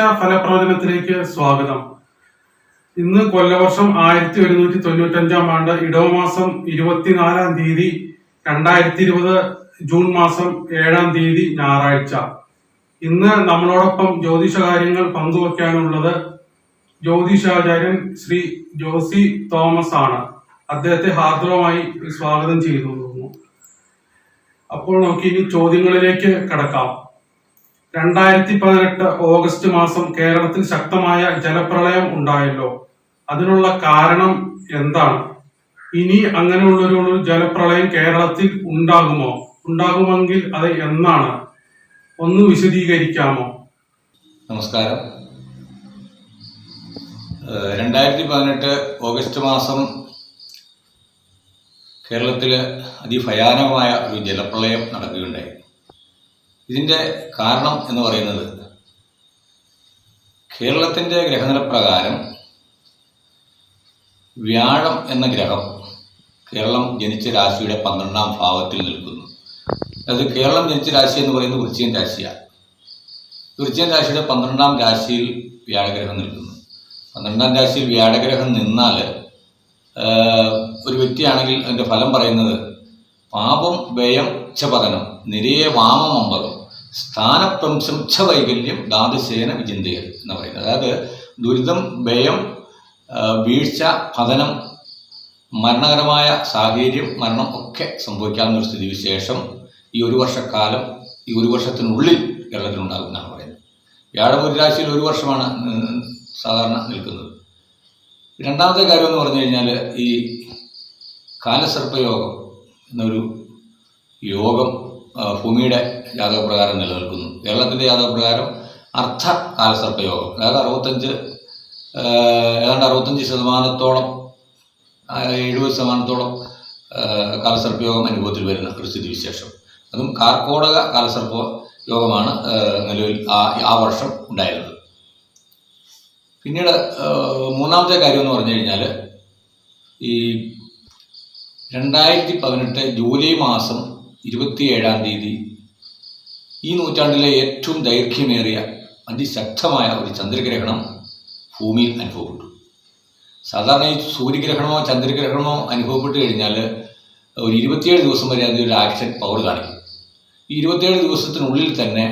ഫലപ്രവചനത്തിലേക്ക് സ്വാഗതം. ഇന്ന് കൊല്ലവർഷം ആയിരത്തി ഒരുന്നൂറ്റി തൊണ്ണൂറ്റി അഞ്ചാം ആണ്ട് ഇടവമാസം ഇരുപത്തിനാലാം തീയതി രണ്ടായിരത്തി ഇരുപത് ജൂൺ മാസം ഏഴാം തീയതി ഞായറാഴ്ച. ഇന്ന് നമ്മളോടൊപ്പം ജ്യോതിഷ കാര്യങ്ങൾ പങ്കുവെക്കാനുള്ളത് ജ്യോതിഷാചാര്യൻ ശ്രീ ജോസി തോമസ് ആണ്. അദ്ദേഹത്തെ ഹാർദവമായി സ്വാഗതം ചെയ്തു തോന്നുന്നു അപ്പോൾ നമുക്ക് ഇനി ചോദ്യങ്ങളിലേക്ക് കടക്കാം. രണ്ടായിരത്തി പതിനെട്ട് ഓഗസ്റ്റ് മാസം കേരളത്തിൽ ശക്തമായ ജലപ്രളയം ഉണ്ടായല്ലോ. അതിനുള്ള കാരണം എന്താണ്? ഇനി അങ്ങനെയുള്ളൊരു ജലപ്രളയം കേരളത്തിൽ ഉണ്ടാകുമോ? ഉണ്ടാകുമെങ്കിൽ അത് എന്നാണ്? ഒന്ന് വിശദീകരിക്കാമോ? നമസ്കാരം. രണ്ടായിരത്തി പതിനെട്ട് ഓഗസ്റ്റ് മാസം കേരളത്തിൽ അതിഭയാനകമായ ഒരു ജലപ്രളയം നടക്കുകയുണ്ടായി. ഇതിന്റെ കാരണം എന്ന് പറയുന്നത് കേരളത്തിന്റെ ഗ്രഹനിലപ്രകാരം വ്യാഴം എന്ന ഗ്രഹം കേരളം ജനിച്ച രാശിയുടെ പന്ത്രണ്ടാം ഭാവത്തിൽ നിൽക്കുന്നു. അത് കേരളം ജനിച്ച രാശി എന്ന് പറയുന്നത് വൃശ്ചികൻ രാശിയാണ്. വൃശ്ചികൻ രാശിയുടെ പന്ത്രണ്ടാം രാശിയിൽ വ്യാഴഗ്രഹം നിൽക്കുന്നു. പന്ത്രണ്ടാം രാശിയിൽ വ്യാഴഗ്രഹം നിന്നാൽ ഒരു വ്യക്തിയാണെങ്കിൽ അതിന്റെ ഫലം പറയുന്നത് പാപം വ്യയം ഉച്ചപതനം നിരയെ വാമം അമ്പതം സ്ഥാനപ്രംശം വൈകല്യം ദ്വാദശേന വിചിന്തയൽ എന്ന് പറയുന്നത്. അതായത് ദുരിതം ഭയം വീഴ്ച പതനം മരണകരമായ സാഹചര്യം മരണം ഒക്കെ സംഭവിക്കാവുന്ന ഒരു സ്ഥിതിവിശേഷം ഈ ഒരു വർഷക്കാലം ഈ ഒരു വർഷത്തിനുള്ളിൽ കേരളത്തിലുണ്ടാകും എന്നാണ് പറയുന്നത്. വ്യാഴം ഒരു രാശിയിൽ ഒരു വർഷമാണ് സാധാരണ നിൽക്കുന്നത്. രണ്ടാമത്തെ കാര്യം എന്ന് പറഞ്ഞു കഴിഞ്ഞാൽ ഈ കാലസർപ്പയോഗം എന്നൊരു യോഗം ഭൂമിയുടെ ജാതകപ്രകാരം നിലനിൽക്കുന്നു. കേരളത്തിന്റെ ജാതകപ്രകാരം അർത്ഥ കാലസർപ്പയോഗം അതായത് അറുപത്തഞ്ച് ഏതാണ്ട് അറുപത്തഞ്ച് ശതമാനത്തോളം എഴുപത് ശതമാനത്തോളം കാലസർപ്പയോഗം അനുഭവത്തിൽ വരുന്ന ഒരു സ്ഥിതിവിശേഷം. അതും കാർക്കോടക കാലസർപ്പ യോഗമാണ് നിലവിൽ ആ ആ വർഷം ഉണ്ടായിരുന്നത്. പിന്നീട് മൂന്നാമത്തെ കാര്യം എന്ന് പറഞ്ഞു കഴിഞ്ഞാൽ ഈ രണ്ടായിരത്തി പതിനെട്ട് ജൂലൈ മാസം ഇരുപത്തിയേഴാം തീയതി. ഈ നൂറ്റാണ്ടിലെ ഏറ്റവും ദൈർഘ്യമേറിയ അതിശക്തമായ ഒരു ചന്ദ്രഗ്രഹണം ഭൂമിയിൽ അനുഭവപ്പെട്ടു. സാധാരണ ഈ സൂര്യഗ്രഹണമോ ചന്ദ്രഗ്രഹണമോ അനുഭവപ്പെട്ട് കഴിഞ്ഞാൽ ഒരു ഇരുപത്തിയേഴ് ദിവസം വരെ ഒരു ആക്ഷൻ പവർ കാണിക്കും. ഈ ഇരുപത്തിയേഴ് ദിവസത്തിനുള്ളിൽ തന്നെ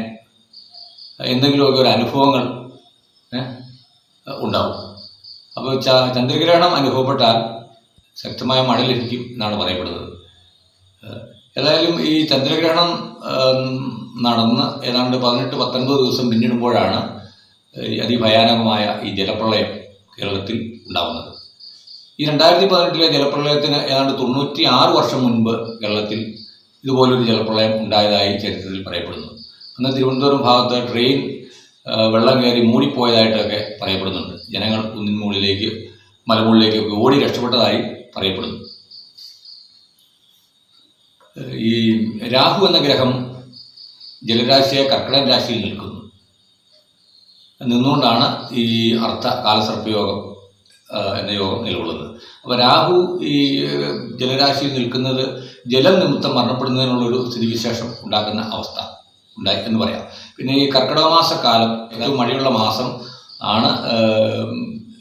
എന്തെങ്കിലുമൊക്കെ ഒരു അനുഭവങ്ങൾ ഉണ്ടാവും. അപ്പോൾ ചന്ദ്രഗ്രഹണം അനുഭവപ്പെട്ടാൽ ശക്തമായ മഴ ലഭിക്കും എന്നാണ് പറയപ്പെടുന്നത്. ഏതായാലും ഈ ചന്ദ്രഗ്രഹണം നടന്ന് ഏതാണ്ട് പതിനെട്ട് പത്തൊൻപത് ദിവസം പിന്നിടുമ്പോഴാണ് അതിഭയാനകമായ ഈ ജലപ്രളയം കേരളത്തിൽ ഉണ്ടാകുന്നത് ഈ രണ്ടായിരത്തി പതിനെട്ടിലെ ജലപ്രളയത്തിന് ഏതാണ്ട് തൊണ്ണൂറ്റി ആറ് വർഷം മുൻപ് കേരളത്തിൽ ഇതുപോലൊരു ജലപ്രളയം ഉണ്ടായതായി ചരിത്രത്തിൽ പറയപ്പെടുന്നു. അന്ന് തിരുവനന്തപുരം ഭാഗത്ത് ട്രെയിൻ വെള്ളം കയറി മൂടിപ്പോയതായിട്ടൊക്കെ പറയപ്പെടുന്നുണ്ട്. ജനങ്ങൾ കുന്നിൻ മുകളിലേക്ക് മലമുകളിലേക്കൊക്കെ ഓടി രക്ഷപ്പെട്ടതായി പറയപ്പെടുന്നു. ഈ രാഹു എന്ന ഗ്രഹം ജലരാശിയെ കർക്കിടക രാശിയിൽ നിൽക്കുന്നു. നിന്നുകൊണ്ടാണ് ഈ അർത്ഥ കാലസർപ്പയോഗം എന്ന യോഗം നിലകൊള്ളുന്നത്. അപ്പോൾ രാഹു ഈ ജലരാശിയിൽ നിൽക്കുന്നത് ജലം നിമിത്തം മരണപ്പെടുന്നതിനുള്ളൊരു സ്ഥിതിവിശേഷം ഉണ്ടാക്കുന്ന അവസ്ഥ ഉണ്ടായി എന്ന് പറയാം. പിന്നെ ഈ കർക്കിടക മാസക്കാലം ഏറ്റവും മഴയുള്ള മാസം ആണ്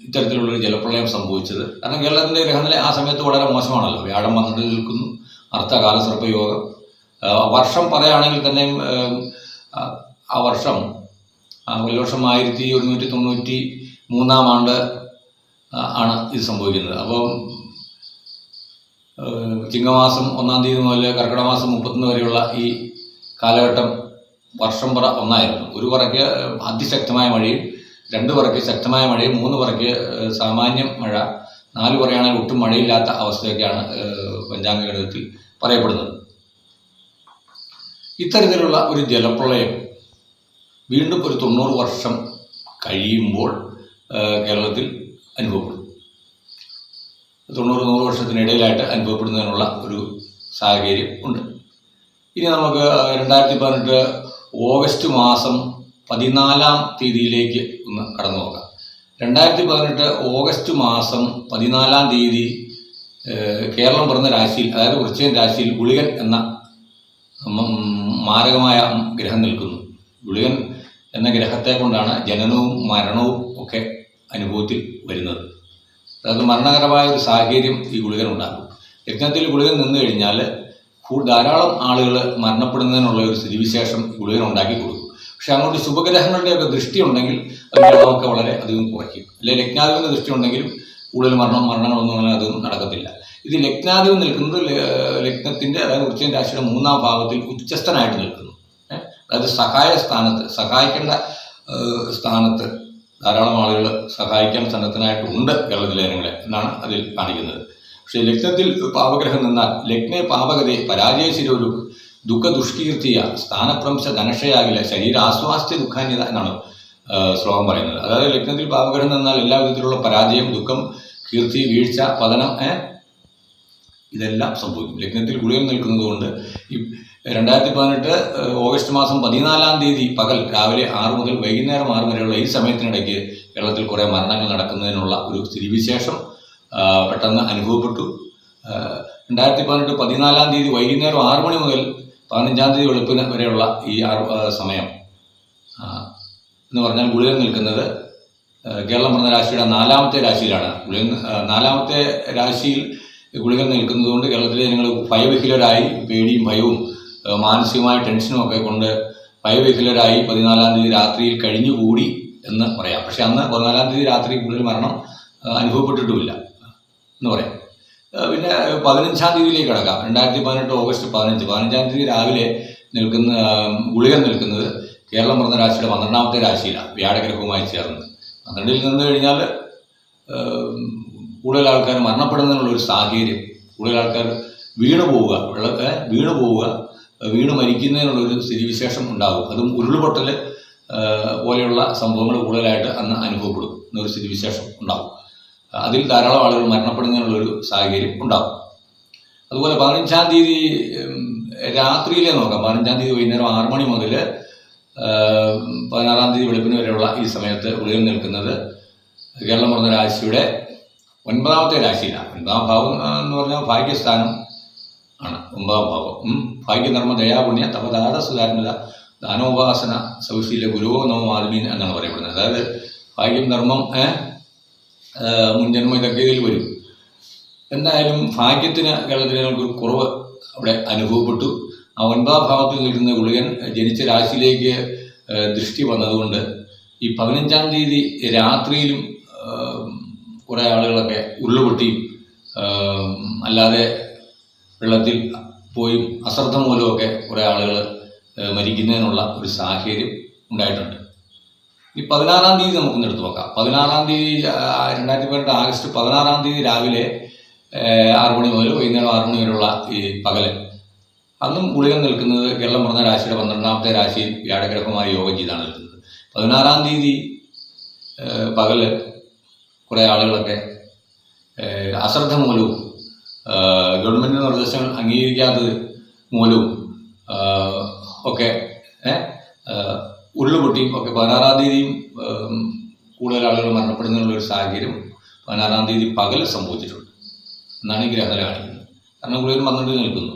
ഇത്തരത്തിലുള്ളൊരു ജലപ്രളയം സംഭവിച്ചത്. കാരണം കേരളത്തിന്റെ ഗ്രഹനില ആ സമയത്ത് വളരെ മോശമാണല്ലോ. വ്യാഴം വന്നിട്ട് നിൽക്കുന്നു. അർത്ഥകാല സർപ്പയോഗം. വർഷം പറയുകയാണെങ്കിൽ തന്നെ ആ, വർഷം ഒരു കൊല്ലവർഷം ആയിരത്തി ഒരുന്നൂറ്റി തൊണ്ണൂറ്റി മൂന്നാം ആണ്ട് ആണ് ഇത് സംഭവിക്കുന്നത്. അപ്പോൾ ചിങ്ങമാസം ഒന്നാം തീയതി മുതൽ കർക്കിടമാസം മുപ്പത്തൊന്ന് വരെയുള്ള ഈ കാലഘട്ടം വർഷം പറ ഒന്നായിരുന്നു. ഒരു പറയ്ക്ക് അതിശക്തമായ മഴയും രണ്ട് പറയ്ക്ക് ശക്തമായ മഴയും മൂന്ന് പറയ്ക്ക് സാമാന്യം മഴ നാല് പറയാണെങ്കിൽ ഒട്ടും മഴയില്ലാത്ത അവസ്ഥയൊക്കെയാണ് പഞ്ചാംഗ ഗണിതത്തിൽ പറയപ്പെടുന്നത്. ഇത്തരത്തിലുള്ള ഒരു ജലപ്രളയം വീണ്ടും ഒരു തൊണ്ണൂറ് വർഷം കഴിയുമ്പോൾ കേരളത്തിൽ അനുഭവപ്പെടും. തൊണ്ണൂറ് നൂറ് വർഷത്തിനിടയിലായിട്ട് അനുഭവപ്പെടുന്നതിനുള്ള ഒരു സാഹചര്യം ഉണ്ട്. ഇനി നമുക്ക് രണ്ടായിരത്തി പതിനെട്ട് ഓഗസ്റ്റ് മാസം പതിനാലാം തീയതിയിലേക്ക് ഒന്ന് കടന്നു നോക്കാം രണ്ടായിരത്തി പതിനെട്ട് ഓഗസ്റ്റ് മാസം പതിനാലാം തീയതി കേരളം പിറന്ന രാശിയിൽ അതായത് വൃശ്ചികൻ രാശിയിൽ ഗുളികൻ എന്ന മാരകമായ ഗ്രഹം നിൽക്കുന്നു. ഗുളികൻ എന്ന ഗ്രഹത്തെ കൊണ്ടാണ് ജനനവും മരണവും ഒക്കെ അനുഭവത്തിൽ വരുന്നത്. അതായത് മരണകരമായ ഒരു സാഹചര്യം ഈ ഗുളികൻ ഉണ്ടാകും യജ്ഞത്തിൽ ഗുളികൻ നിന്ന് കഴിഞ്ഞാൽ ധാരാളം ആളുകൾ മരണപ്പെടുന്നതിനുള്ള ഒരു സ്ഥിതിവിശേഷം ഗുളികൻ ഉണ്ടാക്കി കൊടുക്കും. പക്ഷെ അങ്ങോട്ട് ശുഭഗ്രഹങ്ങളുടെയൊക്കെ ദൃഷ്ടി ഉണ്ടെങ്കിൽ അതിന്റെ അളവൊക്കെ വളരെ അധികം കുറയ്ക്കും. അല്ലെങ്കിൽ ലഗ്നാധിപന്റെ ദൃഷ്ടി ഉണ്ടെങ്കിലും കൂടുതൽ മരണം മരണങ്ങളൊന്നും അങ്ങനെ അതൊന്നും നടക്കത്തില്ല. ഇത് ലഗ്നാധിപൻ നിൽക്കുന്നത് ലഗ്നത്തിന്റെ അതായത് വൃശ്ചിക രാശിയുടെ മൂന്നാം ഭാഗത്തിൽ ഉച്ചസ്ഥനായിട്ട് നിൽക്കുന്നു. അതായത് സഹായ സ്ഥാനത്ത് സഹായിക്കേണ്ട സ്ഥാനത്ത് ധാരാളം ആളുകൾ സഹായിക്കാൻ സന്നദ്ധനായിട്ടുണ്ട് കേരളത്തിലെ ജനങ്ങളെ എന്നാണ് അതിൽ കാണിക്കുന്നത്. പക്ഷേ ലഗ്നത്തിൽ പാപഗ്രഹം നിന്നാൽ ലഗ്നെ പാപകതയെ പരാജയശിരൊരു ദുഃഖ ദുഷ്കീർത്തിയ സ്ഥാനപ്രംശ ധനക്ഷയാകില്ല ശരീരാസ്വാസ്ഥ്യ ദുഃഖാന്യത എന്നാണ് ശ്ലോകം പറയുന്നത്. അതായത് ലഗ്നത്തിൽ പാപഗ്രഹം എന്നാൽ എല്ലാ വിധത്തിലുള്ള പരാജയം ദുഃഖം കീർത്തി വീഴ്ച പതനം ഇതെല്ലാം സംഭവിക്കും. ലഗ്നത്തിൽ ഗുളികൻ നിൽക്കുന്നത് കൊണ്ട് ഈ രണ്ടായിരത്തി പതിനെട്ട് ഓഗസ്റ്റ് മാസം പതിനാലാം തീയതി പകൽ രാവിലെ ആറ് മുതൽ വൈകുന്നേരം ആറ് വരെയുള്ള ഈ സമയത്തിനിടയ്ക്ക് കേരളത്തിൽ കുറേ മരണങ്ങൾ നടക്കുന്നതിനുള്ള ഒരു സ്ഥിതിവിശേഷം പെട്ടെന്ന് അനുഭവപ്പെട്ടു. രണ്ടായിരത്തി പതിനെട്ട് പതിനാലാം തീയതി വൈകുന്നേരം ആറ് മണി മുതൽ പതിനഞ്ചാം തീയതി വെളുപ്പിന് വരെയുള്ള ഈ സമയം. എന്ന് പറഞ്ഞാൽ ഗുളികൻ നിൽക്കുന്നത് കേരളം പറഞ്ഞ രാശിയുടെ നാലാമത്തെ രാശിയിലാണ്. ഗുളികൻ നാലാമത്തെ രാശിയിൽ ഗുളികൻ നിൽക്കുന്നതുകൊണ്ട് കേരളത്തിലെ ജനങ്ങൾ ഭയവിഹിലരായി പേടിയും ഭയവും മാനസികമായ ടെൻഷനും ഒക്കെ കൊണ്ട് ഭയവിഹിലരായി പതിനാലാം തീയതി രാത്രിയിൽ കഴിഞ്ഞുകൂടി എന്ന് പറയാം. പക്ഷെ അന്ന് പതിനാലാം തീയതി രാത്രി കൂടുതൽ മരണം അനുഭവപ്പെട്ടിട്ടുമില്ല എന്ന് പറയാം. പിന്നെ പതിനഞ്ചാം തീയതിയിലേക്ക് കിടക്കാം. രണ്ടായിരത്തി പതിനെട്ട് ഓഗസ്റ്റ് പതിനഞ്ച്. പതിനഞ്ചാം തീയതി രാവിലെ നിൽക്കുന്ന ഗുളിക നിൽക്കുന്നത് കേരളം പറഞ്ഞ രാശിയുടെ പന്ത്രണ്ടാമത്തെ രാശിയിലാണ് വ്യാഴഗ്രഹവുമായി ചേർന്ന്. പന്ത്രണ്ടിൽ നിന്ന് കഴിഞ്ഞാൽ കൂടുതൽ ആൾക്കാർ മരണപ്പെടുന്നതിനുള്ള ഒരു സാഹചര്യം. കൂടുതൽ ആൾക്കാർ വീണു പോവുക വെള്ള വീണ് പോവുക വീണ് മരിക്കുന്നതിനുള്ളൊരു സ്ഥിതിവിശേഷം ഉണ്ടാകും അതും ഉരുൾപൊട്ടൽ പോലെയുള്ള സംഭവങ്ങൾ കൂടുതലായിട്ട് അന്ന് അനുഭവപ്പെടും. എന്നൊരു സ്ഥിതിവിശേഷം ഉണ്ടാകും അതിൽ ധാരാളം ആളുകൾ മരണപ്പെടുന്നതിനുള്ളൊരു സാഹചര്യം ഉണ്ടാകും അതുപോലെ പതിനഞ്ചാം തീയതി രാത്രിയിലെ നോക്കാം. പതിനഞ്ചാം തീയതി വൈകുന്നേരം ആറ് മണി മുതൽ പതിനാറാം തീയതി വെളുപ്പിന് വരെയുള്ള ഈ സമയത്ത് ഉള്ളിൽ നിൽക്കുന്നത് കേരളം പറഞ്ഞ രാശിയുടെ ഒൻപതാമത്തെ രാശിയിലാണ്. ഒൻപതാം ഭാവം എന്ന് പറഞ്ഞാൽ ഭാഗ്യസ്ഥാനം ആണ്. ഒമ്പതാം ഭാവം. ഭാഗ്യധർമ്മ ദയാപുണ്യ തപദാത സുധാത്മത ദാനോപാസന സൗശീല ഗുരുവോ നോ ആത്മീൻ എന്നാണ് പറയപ്പെടുന്നത്. അതായത് ഭാഗ്യം ധർമ്മം മുൻജന്മ ഇതൊക്കെ ഇതിൽ വരും. എന്തായാലും ഭാഗ്യത്തിന് കേരളത്തിലെ ഒരു കുറവ് അവിടെ അനുഭവപ്പെട്ടു. ആ ഒൻപതാം ഭാവത്തിൽ നിൽക്കുന്ന ഗുളികൻ ജനിച്ച രാശിയിലേക്ക് ദൃഷ്ടി വന്നതുകൊണ്ട് ഈ പതിനഞ്ചാം തീയതി രാത്രിയിലും കുറെ ആളുകളൊക്കെ ഉരുളുപൊട്ടിയും അല്ലാതെ വെള്ളത്തിൽ പോയും അശ്രദ്ധ മൂലമൊക്കെ കുറേ ആളുകൾ മരിക്കുന്നതിനുള്ള ഒരു സാഹചര്യം ഉണ്ടായിട്ടുണ്ട്. ഈ പതിനാറാം തീയതി നമുക്കൊന്ന് എടുത്തു നോക്കാം. പതിനാറാം തീയതി രണ്ടായിരത്തി പതിനെട്ട് ആഗസ്റ്റ് പതിനാറാം തീയതി രാവിലെ ആറ് മണി മുതൽ വൈകുന്നേരം ആറ് മണി വരെയുള്ള ഈ പകൽ. അന്നും ഗുളികൻ നിൽക്കുന്നത് കേരളം പറഞ്ഞ രാശിയുടെ പന്ത്രണ്ടാമത്തെ രാശിയിൽ വ്യാഴഗ്രഹമായി യോഗം ചെയ്താണ് നിൽക്കുന്നത്. പതിനാറാം തീയതി പകൽ കുറേ ആളുകളൊക്കെ അശ്രദ്ധ മൂലവും ഗവൺമെന്റ് നിർദ്ദേശങ്ങൾ അംഗീകരിക്കാത്തത് മൂലവും ഒക്കെ ഉരുളുപൊട്ടിയും ഒക്കെ പതിനാറാം തീയതിയും കൂടുതൽ ആളുകൾ മരണപ്പെടുന്നതിനുള്ളൊരു സാഹചര്യം പതിനാറാം തീയതി പകൽ സംഭവിച്ചിട്ടുണ്ട്. എന്നാണ് ഈ ഗ്രഹനില കാണിക്കുന്നത്. കാരണം കൂടുതൽ പന്ത്രണ്ട് നിൽക്കുന്നു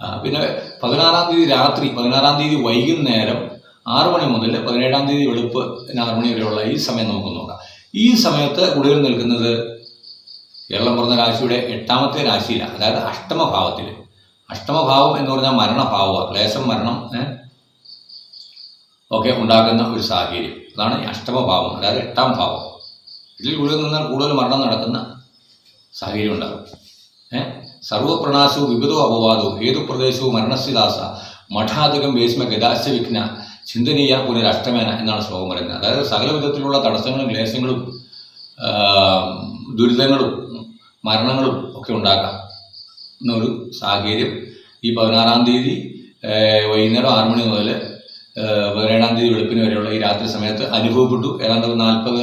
പിന്നെ പതിനാറാം തീയതി രാത്രി പതിനാറാം തീയതി വൈകുന്നേരം ആറു മണി മുതൽ പതിനേഴാം തീയതി വെളുപ്പ് ആറ് മണി വരെയുള്ള ഈ സമയം നമുക്ക് നോക്കാം. ഈ സമയത്ത് കൂടുതൽ നിൽക്കുന്നത് കേരളം പറഞ്ഞ രാശിയുടെ എട്ടാമത്തെ രാശിയിലാണ്. അതായത് അഷ്ടമഭാവത്തിൽ അഷ്ടമഭാവം എന്ന് പറഞ്ഞാൽ മരണഭാവമാണ്. ക്ലേശം മരണം ഒക്കെ ഉണ്ടാക്കുന്ന ഒരു സാഹചര്യം. അതാണ് അഷ്ടമഭാവം. അതായത് എട്ടാം ഭാവം. ഇതിൽ കൂടുതൽ നിന്നാൽ കൂടുതൽ മരണം നടക്കുന്ന സാഹചര്യം ഉണ്ടാകും. ഏഹ് സർവപ്രണാശവും വിപതോ അപവാദവും ഹേതുപ്രദേശവും മരണസ്ഥിദാസ മഠാധികം വേശ്മ ഗതാശ വിഘ്ന ചിന്തനീയ പുനരഷ്ടമേന എന്നാണ് ശ്ലോകം പറയുന്നത്. അതായത് സകല വിധത്തിലുള്ള തടസ്സങ്ങളും ക്ലേശങ്ങളും ദുരിതങ്ങളും മരണങ്ങളും ഒക്കെ ഉണ്ടാക്കാം. എന്നൊരു സാഹചര്യം ഈ പതിനാറാം തീയതി വൈകുന്നേരം ആറു മണി മുതൽ പതിനേഴാം തീയതി വെളുപ്പിന് വരെയുള്ള ഈ രാത്രി സമയത്ത് അനുഭവപ്പെട്ടു. ഏതാണ്ട് നാൽപ്പത്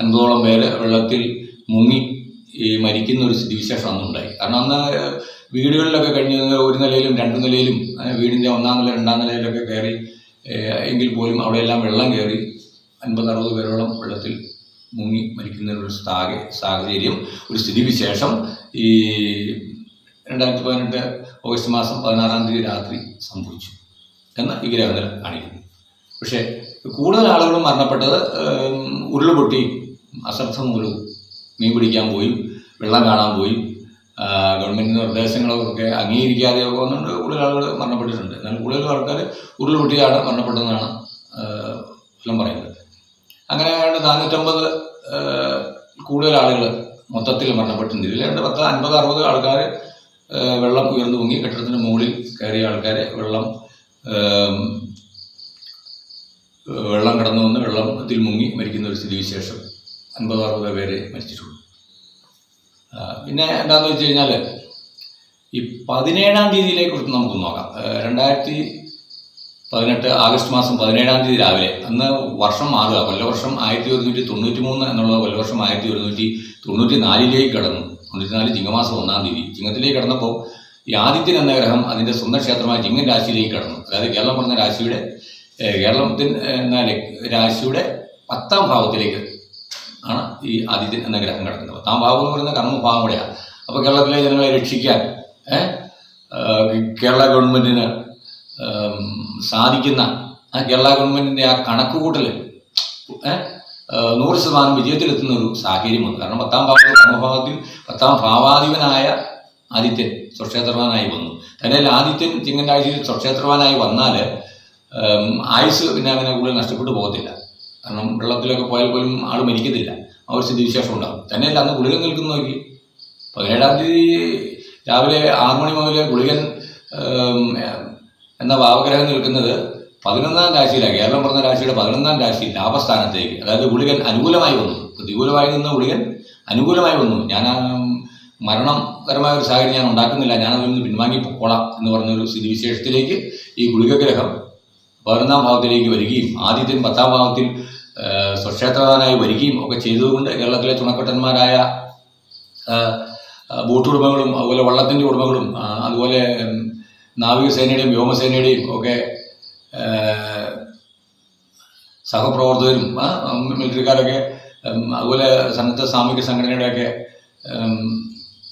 അൻപതോളം പേര് വെള്ളത്തിൽ മുങ്ങി ഈ മരിക്കുന്ന ഒരു സ്ഥിതിവിശേഷം അന്നുണ്ടായി കാരണം അന്ന് വീടുകളിലൊക്കെ കഴിഞ്ഞ ഒരു നിലയിലും രണ്ട് നിലയിലും വീടിന്റെ ഒന്നാം നില രണ്ടാം നിലയിലൊക്കെ കയറി എങ്കിൽ പോലും അവിടെയെല്ലാം വെള്ളം കയറി അൻപത് അറുപത് പേരോളം വെള്ളത്തിൽ മുങ്ങി മരിക്കുന്ന ഒരു സ്ഥാക സാഹചര്യം ഒരു സ്ഥിതിവിശേഷം ഈ രണ്ടായിരത്തി പതിനെട്ട് ഓഗസ്റ്റ് മാസം പതിനാറാം തീയതി രാത്രി സംഭവിച്ചു എന്ന് ഈ ഗ്രഹനില കാണിക്കുന്നു. പക്ഷേ കൂടുതൽ ആളുകളും മരണപ്പെട്ടത് ഉരുളുപൊട്ടി അശ്രദ്ധ മൂലവും. മീൻ പിടിക്കാൻ പോയി വെള്ളം കാണാൻ പോയി. ഗവൺമെന്റ് നിർദ്ദേശങ്ങളൊക്കെ അംഗീകരിക്കാതെ വന്നുകൊണ്ട് കൂടുതൽ ആളുകൾ മരണപ്പെട്ടിട്ടുണ്ട്. എന്നാൽ കൂടുതൽ ആൾക്കാർ ഉരുൾപൊട്ടിയാണ് മരണപ്പെട്ടതെന്നാണ് ഫലം പറയുന്നത്. അങ്ങനെ നാനൂറ്റമ്പത് കൂടുതൽ ആളുകൾ മൊത്തത്തിൽ മരണപ്പെട്ടിട്ടുണ്ട്. ഇതിൽ പത്ത് അൻപത് അറുപത് ആൾക്കാർ വെള്ളം ഉയർന്നു പൊങ്ങി കെട്ടിടത്തിന് മുകളിൽ കയറിയ ആൾക്കാർ വെള്ളം വെള്ളം കടന്നു വന്ന് വെള്ളത്തിൽ മുങ്ങി മരിക്കുന്ന ഒരു സ്ഥിതിവിശേഷം. അൻപത് അറുപത് പേര് മരിച്ചിട്ടുള്ളൂ. പിന്നെ എന്താണെന്ന് വെച്ച് കഴിഞ്ഞാൽ ഈ പതിനേഴാം തീയതിയിലേക്ക് കുറിച്ച് നമുക്ക് നോക്കാം. രണ്ടായിരത്തി പതിനെട്ട് ആഗസ്റ്റ് മാസം പതിനേഴാം തീയതി രാവിലെ അന്ന് വർഷം മാറുക. കൊല്ലവർഷം ആയിരത്തി ഒരുന്നൂറ്റി തൊണ്ണൂറ്റി മൂന്ന് എന്നുള്ള കൊല്ലവർഷം ആയിരത്തി ഒരുന്നൂറ്റി തൊണ്ണൂറ്റി നാലിലേക്ക് കടന്നു. തൊണ്ണൂറ്റി നാല് ചിങ്ങമാസം ഒന്നാം തീയതി. ചിങ്ങത്തിലേക്ക് കടന്നപ്പോൾ ഈ ആദിത്യൻ എന്ന ഗ്രഹം അതിന്റെ സ്വന്തം ക്ഷേത്രമായ ചിങ്ങൻ രാശിയിലേക്ക് കടന്നു. അതായത് കേരളം പറഞ്ഞ രാശിയുടെ കേരളത്തിന്റെ രാശിയുടെ പത്താം ഭാവത്തിലേക്ക് ഈ ആദിത്യൻ എന്ന ഗ്രഹം കിടക്കുന്നത്. പത്താം ഭാവം എന്ന് പറയുന്ന കർമ്മഭാവം കൂടെയാണ് അപ്പോൾ കേരളത്തിലെ ജനങ്ങളെ രക്ഷിക്കാൻ കേരള ഗവൺമെന്റിന് സാധിക്കുന്ന ആ കേരള ഗവൺമെന്റിന്റെ ആ കണക്കുകൂട്ടൽ നൂറ് ശതമാനം വിജയത്തിലെത്തുന്ന ഒരു സാഹചര്യം വന്നു. കാരണം പത്താം ഭാവത്തിൽ കർമ്മഭാവത്തിൽ പത്താം ഭാവാധിപനായ ആദിത്യൻ സ്വക്ഷേത്രവാനായി വന്നു. തന്നെയല്ല ആദിത്യൻ ചിങ്ങൻ രാശിയിൽ സ്വക്ഷേത്രവാനായി വന്നാൽ ആയുസ് പിന്നെ അങ്ങനെ കൂടുതൽ നഷ്ടപ്പെട്ടു പോകത്തില്ല. കാരണം വെള്ളത്തിലൊക്കെ പോയാൽ പോലും ആൾ മരിക്കത്തില്ല. ആ ഒരു സ്ഥിതിവിശേഷം ഉണ്ടാകും. തന്നെയല്ല അന്ന് ഗുളികൻ നിൽക്കുന്ന നോക്കി. പതിനേഴാം തീയതി രാവിലെ ആറു മണി മുതൽ ഗുളികൻ എന്ന ഭാവഗ്രഹം നിൽക്കുന്നത് പതിനൊന്നാം രാശിയിലാണ്. കേരളം പറഞ്ഞ രാശിയുടെ പതിനൊന്നാം രാശി ലാഭസ്ഥാനത്തേക്ക്. അതായത് ഗുളികൻ അനുകൂലമായി വന്നു. പ്രതികൂലമായി നിന്ന ഗുളികൻ അനുകൂലമായി വന്നു. ഞാൻ മരണപരമായ ഒരു സാഹചര്യം ഞാൻ ഉണ്ടാക്കുന്നില്ല. ഞാൻ അതിൽ നിന്ന് പിൻവാങ്ങി പൊക്കോളാം എന്ന് പറഞ്ഞൊരു സ്ഥിതിവിശേഷത്തിലേക്ക് ഈ ഗുളിക ഗ്രഹം പതിനൊന്നാം ഭാവത്തിലേക്ക് വരികയും ആദ്യത്തിന് പത്താം ഭാവത്തിൽ ആ, സ്വക്ഷേത്രവാനായി വരികയും ഒക്കെ ചെയ്തതുകൊണ്ട് കേരളത്തിലെ ചുണക്കട്ടന്മാരായ ബോട്ടുടമകളും അതുപോലെ വള്ളത്തിന്റെ ഉടമകളും അതുപോലെ നാവികസേനയുടെയും വ്യോമസേനയുടെയും ഒക്കെ സഹപ്രവർത്തകരും മിലിറ്ററിക്കാരൊക്കെ അതുപോലെ സന്നദ്ധ സാമൂഹിക സംഘടനയുടെയൊക്കെ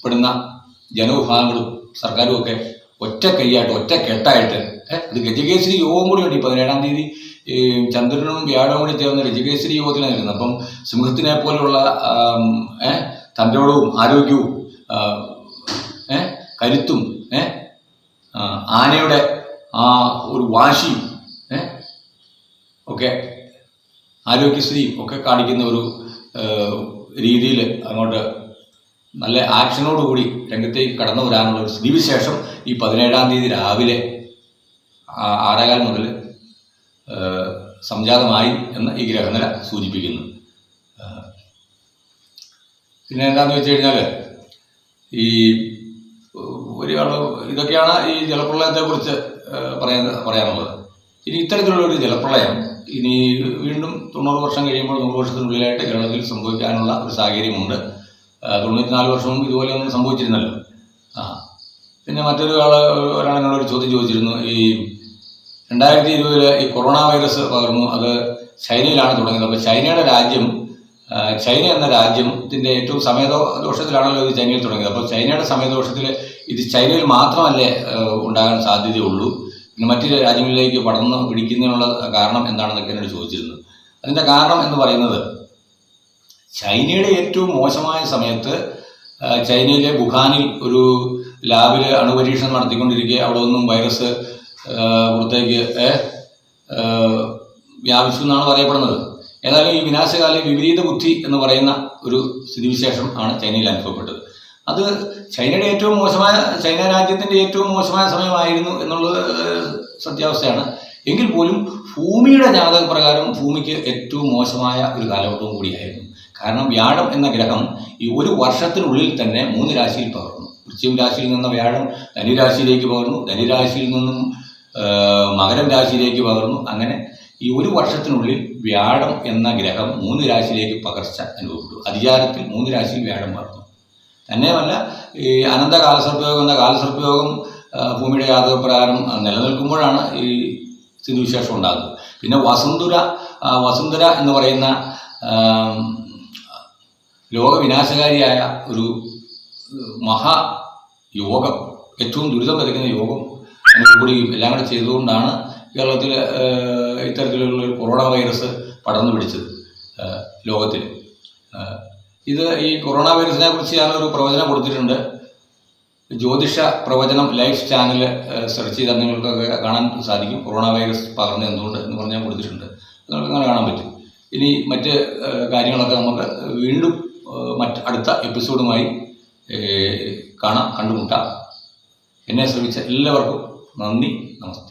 പെടുന്ന ജനവിഭാഗങ്ങളും സർക്കാരും ഒക്കെ ഒറ്റ കൈയായിട്ട് ഒറ്റ കെട്ടായിട്ട് ഇത് ഗജകേശ്വരി യോഗം കൂടി ഉണ്ട് ഈ പതിനേഴാം തീയതി ഈ ചന്ദ്രനും വ്യാഴവും കൂടി ചേർന്ന് രജികേശ്വരി യോഗത്തിലാണ് ഇരുന്നത് അപ്പം സിംഹത്തിനെ ഏഹ് തന്റെയോടവും ആരോഗ്യവും ഏ കരുത്തും ഏ ആനയുടെ ആ ഒരു വാശിയും ഏ ഒക്കെ ആരോഗ്യസ്ഥിതിയും ഒക്കെ കാണിക്കുന്ന ഒരു രീതിയിൽ അങ്ങോട്ട് നല്ല ആക്ഷനോടുകൂടി രംഗത്തേക്ക് കടന്നു വരാനുള്ള ഒരു സ്ഥിതിവിശേഷം ഈ പതിനേഴാം തീയതി രാവിലെ ആറേകാൽ മുതൽ സംജാതമായി എന്ന് ഈ ഗ്രഹനില സൂചിപ്പിക്കുന്നു. പിന്നെ എന്താണെന്ന് വെച്ച് കഴിഞ്ഞാൽ ഈ ഒരു ഇതൊക്കെയാണ് ഈ ജലപ്രളയത്തെക്കുറിച്ച് പറയാൻ പറയാനുള്ളത്. ഇനി ഇത്തരത്തിലുള്ള ഒരു ജലപ്രളയം ഇനി വീണ്ടും തൊണ്ണൂറ് വർഷം കഴിയുമ്പോൾ നൂറ് വർഷത്തിനുള്ളിലായിട്ട് കേരളത്തിൽ സംഭവിക്കാനുള്ള ഒരു സാഹചര്യമുണ്ട്. തൊണ്ണൂറ്റിനാല് വർഷവും ഇതുപോലെ ഒന്നും സംഭവിച്ചിരുന്നല്ലോ. ആ പിന്നെ മറ്റൊരു ആൾ എന്നോട് ഒരു ചോദ്യം ചോദിച്ചിരുന്നു. ഈ രണ്ടായിരത്തി ഇരുപതിൽ ഈ കൊറോണ വൈറസ് പകർന്നു. അത് ചൈനയിലാണ് തുടങ്ങിയത്. അപ്പോൾ ചൈനയുടെ രാജ്യം ചൈന എന്ന രാജ്യത്തിന്റെ ഏറ്റവും സമയദോ ദോഷത്തിലാണല്ലോ ഇത് ചൈനയിൽ തുടങ്ങിയത്. അപ്പോൾ ചൈനയുടെ സമയദോഷത്തിൽ ഇത് ചൈനയിൽ മാത്രമല്ലേ ഉണ്ടാകാൻ സാധ്യതയുള്ളൂ. പിന്നെ മറ്റു രാജ്യങ്ങളിലേക്ക് പടർന്ന് പിടിക്കുന്നതിനുള്ള കാരണം എന്താണെന്നൊക്കെ എന്നോട് ചോദിച്ചിരുന്നു. അതിന്റെ കാരണം എന്ന് പറയുന്നത് ചൈനയുടെ ഏറ്റവും മോശമായ സമയത്ത് ചൈനയിലെ വുഹാനിൽ ഒരു ലാബിൽ അണുപരീക്ഷണം നടത്തിക്കൊണ്ടിരിക്കെ അവിടെ ഒന്നും വൈറസ് പുറത്തേക്ക് വ്യാപിച്ചു എന്നാണ് പറയപ്പെടുന്നത്. ഏതായാലും ഈ വിനാശകാല വിപരീത ബുദ്ധി എന്ന് പറയുന്ന ഒരു സ്ഥിതിവിശേഷം ആണ് ചൈനയിൽ അനുഭവപ്പെട്ടത്. അത് ചൈനയുടെ ഏറ്റവും മോശമായ ചൈന രാജ്യത്തിന്റെ ഏറ്റവും മോശമായ സമയമായിരുന്നു എന്നുള്ളത് സത്യാവസ്ഥയാണ്. എങ്കിൽ പോലും ഭൂമിയുടെ ജാതക പ്രകാരം ഭൂമിക്ക് ഏറ്റവും മോശമായ ഒരു കാലഘട്ടവും കൂടിയായിരുന്നു. കാരണം വ്യാഴം എന്ന ഗ്രഹം ഈ ഒരു വർഷത്തിനുള്ളിൽ തന്നെ മൂന്ന് രാശിയിൽ പകർന്നു. വൃശ്ചിക രാശിയിൽ നിന്ന വ്യാഴം ധനുരാശിയിലേക്ക് പകർന്നു. ധനുരാശിയിൽ നിന്നും മകരം രാശിയിലേക്ക് പകർന്നു. അങ്ങനെ ഈ ഒരു വർഷത്തിനുള്ളിൽ വ്യാഴം എന്ന ഗ്രഹം മൂന്ന് രാശിയിലേക്ക് പകർച്ച അനുഭവപ്പെട്ടു. അധികാരത്തിൽ മൂന്ന് രാശിയിൽ വ്യാഴം പകർന്നു. തന്നെയുമല്ല ഈ അനന്ത കാലസർപ്പയോഗം എന്ന കാലസർപ്പയോഗം ഭൂമിയുടെ യാതൊരു നിലനിൽക്കുമ്പോഴാണ് ഈ സ്ഥിതിവിശേഷം ഉണ്ടാകുന്നത്. പിന്നെ വസുന്ധുര വസുന്ധര എന്ന് പറയുന്ന ലോകവിനാശകാരിയായ ഒരു മഹായോഗം മഹാ യോഗം ഏറ്റവും ദുരിതം വിതയ്ക്കുന്ന യോഗം കൂടി എല്ലാം കൂടെ ചെയ്തുകൊണ്ടാണ് കേരളത്തിൽ ഇത്തരത്തിലുള്ള ഒരു കൊറോണ വൈറസ് പടർന്നു പിടിച്ചത് ലോകത്തിൽ ഇത് ഈ കൊറോണ വൈറസിനെ കുറിച്ച് ഞാനൊരു പ്രവചനം കൊടുത്തിട്ടുണ്ട്. ജ്യോതിഷ പ്രവചനം ലൈഫ് ചാനൽ സെർച്ച് ചെയ്താൽ നിങ്ങൾക്കൊക്കെ കാണാൻ സാധിക്കും കൊറോണ വൈറസ് പകർന്ന് എന്തുകൊണ്ട് എന്ന് പറഞ്ഞ് ഞാൻ കൊടുത്തിട്ടുണ്ട്. നിങ്ങൾക്ക് അങ്ങനെ കാണാൻ പറ്റും? ഇനി മറ്റ് കാര്യങ്ങളൊക്കെ നമുക്ക് വീണ്ടും മറ്റ് അടുത്ത എപ്പിസോഡുമായി കാണാം കണ്ടുമുട്ടാം. എന്നെ ശ്രമിച്ച എല്ലാവർക്കും നന്ദി നമസ്തേ